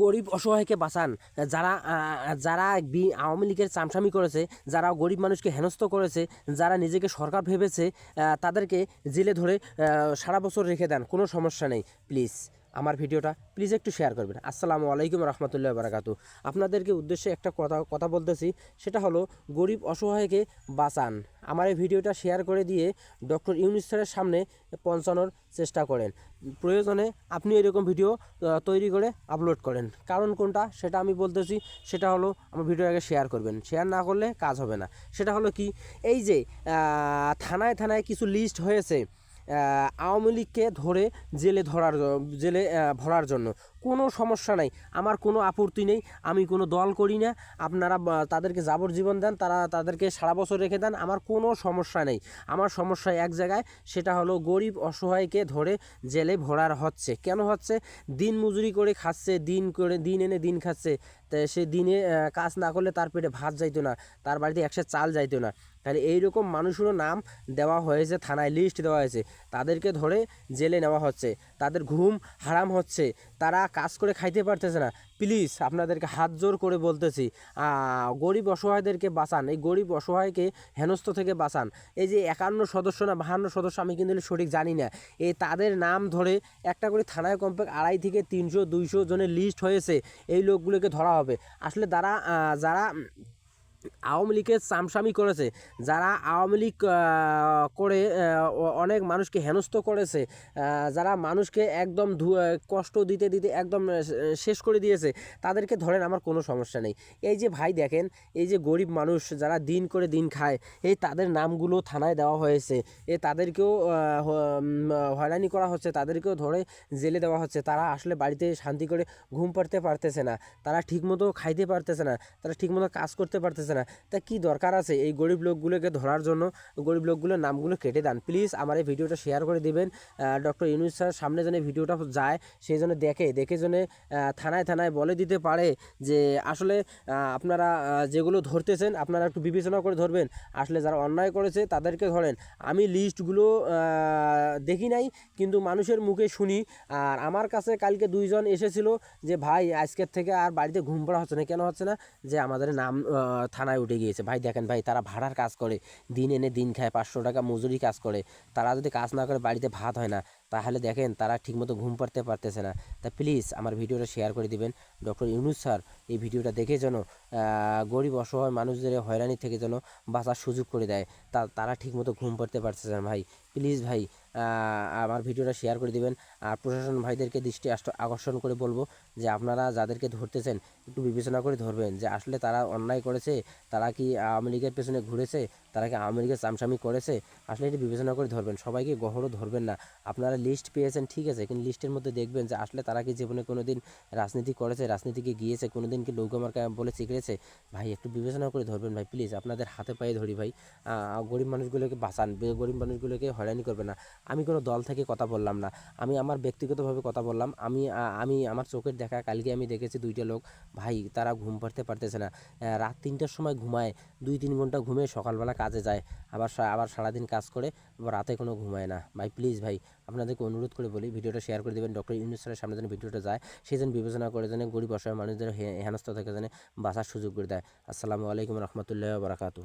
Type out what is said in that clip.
গরিব অসহায়কে বাঁচান। যারা যারা বি, আওয়ামী লীগের চামচামি করেছে, যারা গরিব মানুষকে হেনস্থ করেছে, যারা নিজেকে সরকার ভেবেছে তাদেরকে জেলে ধরে সারা বছর রেখে দেন, কোনো সমস্যা নেই। প্লিজ, আমার ভিডিওটা প্লিজ একটু শেয়ার করবেন। আসসালামু আলাইকুম রহমতুল্লাহ বারাকাতু আপনাদেরকে উদ্দেশ্যে একটা কথা কথা বলতেছি, সেটা হলো গরিব অসহায়কে বাঁচান। আমার এই ভিডিওটা শেয়ার করে দিয়ে ডক্টর ইউনিস স্যারের সামনে পৌঁছানোর চেষ্টা করেন। প্রয়োজনে আপনি এরকম ভিডিও তৈরি করে আপলোড করেন। কারণ কোনটা? সেটা আমি বলতেছি, সেটা হলো আমার ভিডিও আগে শেয়ার করবেন। শেয়ার না করলে কাজ হবে না। সেটা হলো কি? এই যে থানায় থানায় কিছু লিস্ট হয়েছে আওয়ামী লীগকে ধরে জেলে ধরার জেলে ভরার জন্য। কোনো সমস্যা নাই। আমার কোনো আপত্তি নেই। আমি কোনো দল করি না। আপনারা তাদেরকে যাবজ্জীবন দেন। তারা তাদেরকে সারা বছর রেখে দেন। আমার কোনো সমস্যা নেই। আমার সমস্যা এক জায়গায়, সেটা হলো গরিব অসহায়কে ধরে জেলে ভরার হচ্ছে। কেন হচ্ছে? দিন মজুরি করে খাচ্ছে, দিন করে, দিন এনে দিন খাচ্ছে। সে দিনে কাজ না করলে তার পেটে ভাত যাইতো না, তার বাড়িতে একশো চাল যাইতো না। তাহলে এইরকম মানুষেরও নাম দেওয়া হয়েছে, থানায় লিস্ট দেওয়া হয়েছে। তাদেরকে ধরে জেলে নেওয়া হচ্ছে। তাদের ঘুম হারাম হচ্ছে। তারা কাজ করে খাইতে পারতেছে না। প্লিজ আপনাদেরকে হাত জোর করে বলতেছি গরিব অসহায়দেরকে বাঁচান, এই গরিব অসহায়কে হেনস্থ থেকে বাঁচান। এই যে একান্ন সদস্য না, বাহান্ন সদস্য, আমি কিন্তু সঠিক জানি না। এই তাদের নাম ধরে একটা করে থানায় কমপ্লেক্স আড়াই থেকে তিনশো, দুইশো জনের লিস্ট হয়েছে, এই লোকগুলোকে ধরা হবে। আসলে তারা যারা আওয়ামী লীগের চামসামি করেছে, যারা আওয়ামী লীগ করে অনেক মানুষকে হেনস্থ করেছে যারা মানুষকে একদম কষ্ট দিতে দিতে একদম শেষ করে দিয়েছে, তাদেরকে ধরেন আমার কোনো সমস্যা নেই। এই যে ভাই দেখেন, এই যে গরিব মানুষ যারা দিন করে দিন খায়, এই তাদের নামগুলো থানায় দেওয়া হয়েছে, এ তাদেরকেও হয়রানি করা হচ্ছে, তাদেরকেও ধরে জেলে দেওয়া হচ্ছে, তারা আসলে বাড়িতে শান্তি করে ঘুম পাড়তে পারতেছে না, তারা ঠিকমতো খাইতে পারতেছে না, তারা ঠিকমতো কাজ করতে পারতেছে না। তা কি দরকার আছে? এই গরিব লোকগুলোকে ধরার জন্য, গরিব লোকগুলোর নামগুলো কেটে দেন। প্লিজ আমার এই ভিডিওটা শেয়ার করে দিবেন। ডক্টর ইউনুস স্যার সামনে যেন ভিডিওটা যায় সেই জন্য দেখে দেখে যেন থানায় থানায় বলে দিতে পারে যে আসলে আপনারা যেগুলো ধরতেছেন, আপনারা একটু বিবেচনা করে ধরবেন। আসলে যারা অন্যায় করেছে, তাদেরকে ধরেন। আমি লিস্টগুলো দেখি নাই, কিন্তু মানুষের মুখে শুনি। আর আমার কাছে কালকে দুইজন এসেছিল যে, ভাই, আজকের থেকে আর বাড়িতে ঘুম পড়া হচ্ছে না। কেন হচ্ছে না? যে আমাদের নাম থানায় উঠে গিয়েছে। ভাই দেখেন ভাই, তারা ভাড়ার কাজ করে। দিন এনে দিন খায়, পাঁচশো টাকা মজুরি কাজ করে। তারা যদি কাজ না করে, বাড়িতে ভাত হয় না। তাহলে দেখেন, তারা ঠিকমতো ঘুম পাড়তে পারতেছে না। তা প্লিজ আমার ভিডিওটা শেয়ার করে দিবেন। ডক্টর ইউনুস স্যার, এই ভিডিওটা দেখে যেন গরিব অসহায় মানুষদের হয়রানি থেকে যেন বাঁচার সুযোগ করে দেয়। তা, তারা ঠিকমতো ঘুম পাড়তে পারতেছে না ভাই। প্লিজ ভাই আমার ভিডিওটা শেয়ার করে দিবেন। আর প্রশাসন ভাইদেরকে দৃষ্টি আকর্ষণ করে বলব যে আপনারা যাদেরকে ধরতেছেন, একটু বিবেচনা করে ধরবেন যে আসলে তারা অন্যায় করেছে, তারা কি আওয়ামী লীগের পেছনে ঘুরেছে তারা কি লীগের চামচামি করেছে, আসলে এটি বিবেচনা করে ধরবেন, সবাইকে গহরও ধরবেন না। আপনারা লিস্ট পেয়েছেন, ঠিক আছে, কিন্তু লিস্টের মধ্যে দেখবেন যে আসলে তারা কি জীবনে কোনো দিন রাজনীতি করেছে, রাজনীতিকে গিয়েছে কোনো দিন কি লৌকমার্কা বলে চিকড়েছে? ভাই, একটু বিবেচনা করে ধরবেন ভাই প্লিজ আপনাদের হাতে পায়ে ধরি ভাই। গরিব মানুষগুলোকে বাঁচান গরিব মানুষগুলোকে হয়রানি করবে না। আমি কোনো দল থেকে কথা বললাম না। আমি আমার ব্যক্তিগতভাবে কথা বললাম। আমি আমি, আমার চোখের দেখা, কালকে আমি দেখেছি দুইটা লোক, ভাই, তারা ঘুম পাড়তে পারতেছে না। রাত তিনটার সময় ঘুমায়, দুই, তিন ঘণ্টা ঘুমিয়ে সকালবেলা কাজে যায়, আবার আবার সারাদিন কাজ করে রাতে কোনো ঘুমায় না। ভাই প্লিজ ভাই, আপনাদেরকে অনুরোধ করে বলি, ভিডিওটা শেয়ার করে দেবেন ডক্টর ইউনুস স্যারের সামনে যেন ভিডিওটা যায়। সেই যেন বিবেচনা করে যেন গরিব অসহায় মানুষদের হেনস্থ থেকে যেন বাঁচার সুযোগ করে দেয়। আসসালামু আলাইকুম রহমতুল্লাহ বারাকাতু